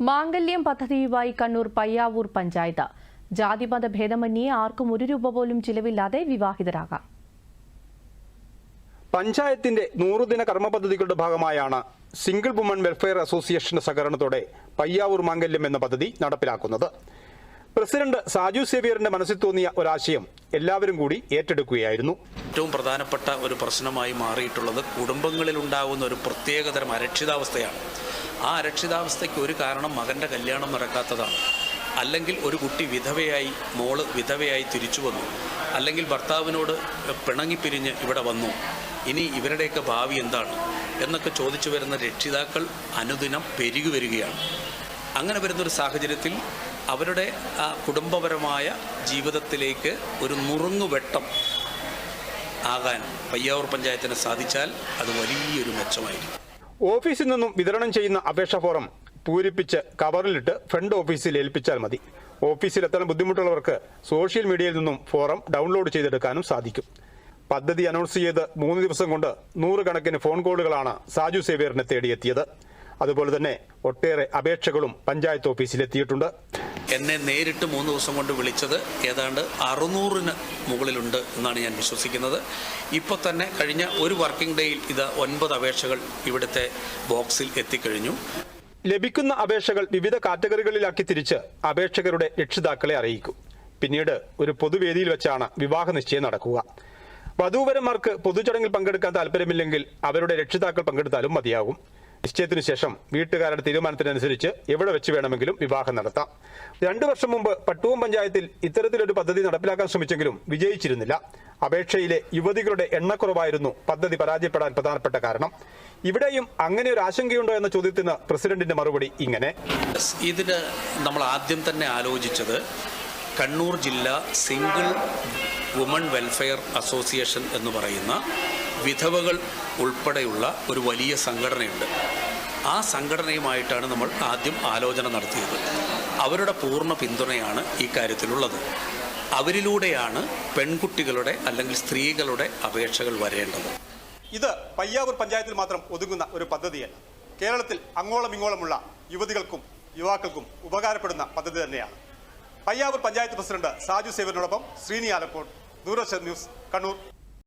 മാംഗല്യം പദ്ധതിയുമായി കണ്ണൂർ പയ്യാവൂർ പഞ്ചായത്ത്. ജാതിമത ഭേദമന്യേ ആർക്കും ഒരു രൂപ പോലും ചിലവില്ലാതെ വിവാഹിതരാകാം. പഞ്ചായത്തിന്റെ നൂറുദിന കർമ്മ പദ്ധതികളുടെ ഭാഗമായാണ് സിംഗിൾ വുമൺ വെൽഫെയർ അസോസിയേഷന്റെ സഹകരണത്തോടെ പയ്യാവൂർ മാംഗല്യം എന്ന പദ്ധതി നടപ്പിലാക്കുന്നത്. പ്രസിഡന്റ് സാജു സേവിയറിന്റെ മനസ്സിൽ തോന്നിയ ഒരാശയം എല്ലാവരും കൂടി ഏറ്റെടുക്കുകയായിരുന്നു. ഏറ്റവും പ്രധാനപ്പെട്ട ഒരു പ്രശ്നമായി മാറിയിട്ടുള്ളത് കുടുംബങ്ങളിൽ ഉണ്ടാകുന്ന ഒരു പ്രത്യേകതരം അരക്ഷിതാവസ്ഥയാണ്. ആ അരക്ഷിതാവസ്ഥയ്ക്ക് ഒരു കാരണം മകന്റെ കല്യാണം മറക്കാത്തതാണ്. അല്ലെങ്കിൽ ഒരു കുട്ടി വിധവയായി മോൾ വിധവയായി തിരിച്ചു വന്നു. അല്ലെങ്കിൽ ഭർത്താവിനോട് പിണങ്ങിപ്പിരിഞ്ഞ് ഇവിടെ വന്നു. ഇനി ഇവരുടെയൊക്കെ ഭാവി എന്താണ്? എന്നൊക്കെ ചോദിച്ചു വരുന്ന രക്ഷിതാക്കൾ അനുദിനം പെരുകി വരികയാണ്. അങ്ങനെ വരുന്നൊരു സാഹചര്യത്തിൽ അവരുടെ ആ കുടുംബപരമായ ജീവിതത്തിലേക്ക് ഒരു നുറുങ്ങുവെട്ടം ആകാൻ പയ്യാവൂർ പഞ്ചായത്തിന് സാധിച്ചാൽ അത് വലിയൊരു മെച്ചമായിരിക്കും. ഓഫീസിൽ നിന്നും വിതരണം ചെയ്യുന്ന അപേക്ഷാ ഫോറം പൂരിപ്പിച്ച് കവറിലിട്ട് ഫ്രണ്ട് ഓഫീസിൽ ഏൽപ്പിച്ചാൽ മതി. ഓഫീസിൽ എത്താൻ ബുദ്ധിമുട്ടുള്ളവർക്ക് സോഷ്യൽ മീഡിയയിൽ നിന്നും ഫോറം ഡൗൺലോഡ് ചെയ്തെടുക്കാനും സാധിക്കും. പദ്ധതി അനൗൺസ് ചെയ്ത് മൂന്ന് ദിവസം കൊണ്ട് നൂറുകണക്കിന് ഫോൺ കോളുകളാണ് സാജു സേവിയറിനെ തേടിയെത്തിയത്. അതുപോലെ തന്നെ ഒട്ടേറെ അപേക്ഷകളും പഞ്ചായത്ത് ഓഫീസിലെത്തിയിട്ടുണ്ട്. എന്നെ നേരിട്ട് മൂന്ന് ദിവസം കൊണ്ട് വിളിച്ചത് ഏതാണ്ട് അറുന്നൂറിന് മുകളിലുണ്ട് എന്നാണ് ഞാൻ വിശ്വസിക്കുന്നത്. ഇപ്പോൾ തന്നെ കഴിഞ്ഞ ഒരു വർക്കിംഗ് ഡേയിൽ ഇത് ഒൻപത് അപേക്ഷകൾ ഇവിടുത്തെ ബോക്സിൽ എത്തിക്കഴിഞ്ഞു. ലഭിക്കുന്ന അപേക്ഷകൾ വിവിധ കാറ്റഗറികളിലാക്കി തിരിച്ച് അപേക്ഷകരുടെ രക്ഷിതാക്കളെ അറിയിക്കും. പിന്നീട് ഒരു പൊതുവേദിയിൽ വെച്ചാണ് വിവാഹ നിശ്ചയം നടക്കുക. വധൂവരന്മാർക്ക് പൊതുചടങ്ങിൽ പങ്കെടുക്കാൻ താല്പര്യമില്ലെങ്കിൽ അവരുടെ രക്ഷിതാക്കൾ പങ്കെടുത്താലും മതിയാകും. നിശ്ചയത്തിനു ശേഷം വീട്ടുകാരുടെ തീരുമാനത്തിനനുസരിച്ച് എവിടെ വെച്ച് വേണമെങ്കിലും വിവാഹം നടത്താം. രണ്ടു വർഷം മുമ്പ് പട്ടുവം പഞ്ചായത്തിൽ ഇത്തരത്തിലൊരു പദ്ധതി നടപ്പിലാക്കാൻ ശ്രമിച്ചെങ്കിലും വിജയിച്ചിരുന്നില്ല. അപേക്ഷയിലെ യുവതികളുടെ എണ്ണക്കുറവായിരുന്നു പദ്ധതി പരാജയപ്പെടാൻ പ്രധാനപ്പെട്ട കാരണം. ഇവിടെയും അങ്ങനെ ഒരു ആശങ്കയുണ്ടോ എന്ന ചോദ്യത്തിന് പ്രസിഡന്റിന്റെ മറുപടി ഇങ്ങനെ. ഇതിന് നമ്മൾ ആദ്യം തന്നെ ആലോചിച്ചത് കണ്ണൂർ ജില്ല സിംഗിൾ വുമൺ വെൽഫെയർ അസോസിയേഷൻ എന്ന് പറയുന്ന വിധവകൾ ഉൾപ്പെടെയുള്ള ഒരു വലിയ സംഘടനയുണ്ട്. ആ സംഘടനയുമായിട്ടാണ് നമ്മൾ ആദ്യം ആലോചന നടത്തിയത്. അവരുടെ പൂർണ പിന്തുണയാണ് ഈ കാര്യത്തിലുള്ളത്. അവരിലൂടെയാണ് പെൺകുട്ടികളുടെ അല്ലെങ്കിൽ സ്ത്രീകളുടെ അപേക്ഷകൾ വരേണ്ടത്. ഇത് പയ്യാവൂർ പഞ്ചായത്തിൽ മാത്രം ഒതുങ്ങുന്ന ഒരു പദ്ധതിയല്ല. കേരളത്തിൽ അങ്ങോളം ഇങ്ങോളമുള്ള യുവതികൾക്കും യുവാക്കൾക്കും ഉപകാരപ്പെടുന്ന പദ്ധതി തന്നെയാണ്. പയ്യാവൂർ പഞ്ചായത്ത് പ്രസിഡന്റ് സാജു സേവനോടൊപ്പം ശ്രീനി ആലക്കോട് ദൂരദർശൻ ന്യൂസ് കണ്ണൂർ.